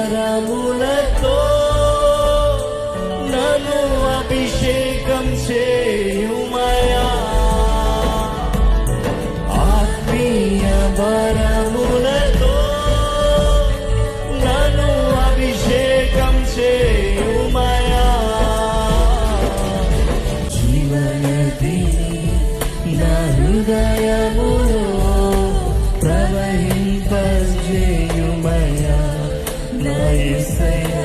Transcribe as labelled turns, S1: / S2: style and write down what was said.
S1: ఆత్మీయవరములతో నన్ను అభిషేకం చేయుమయా? ఆత్మీయవర హృదయములో ప్రవహింపజేయుమయా నా ఎసయా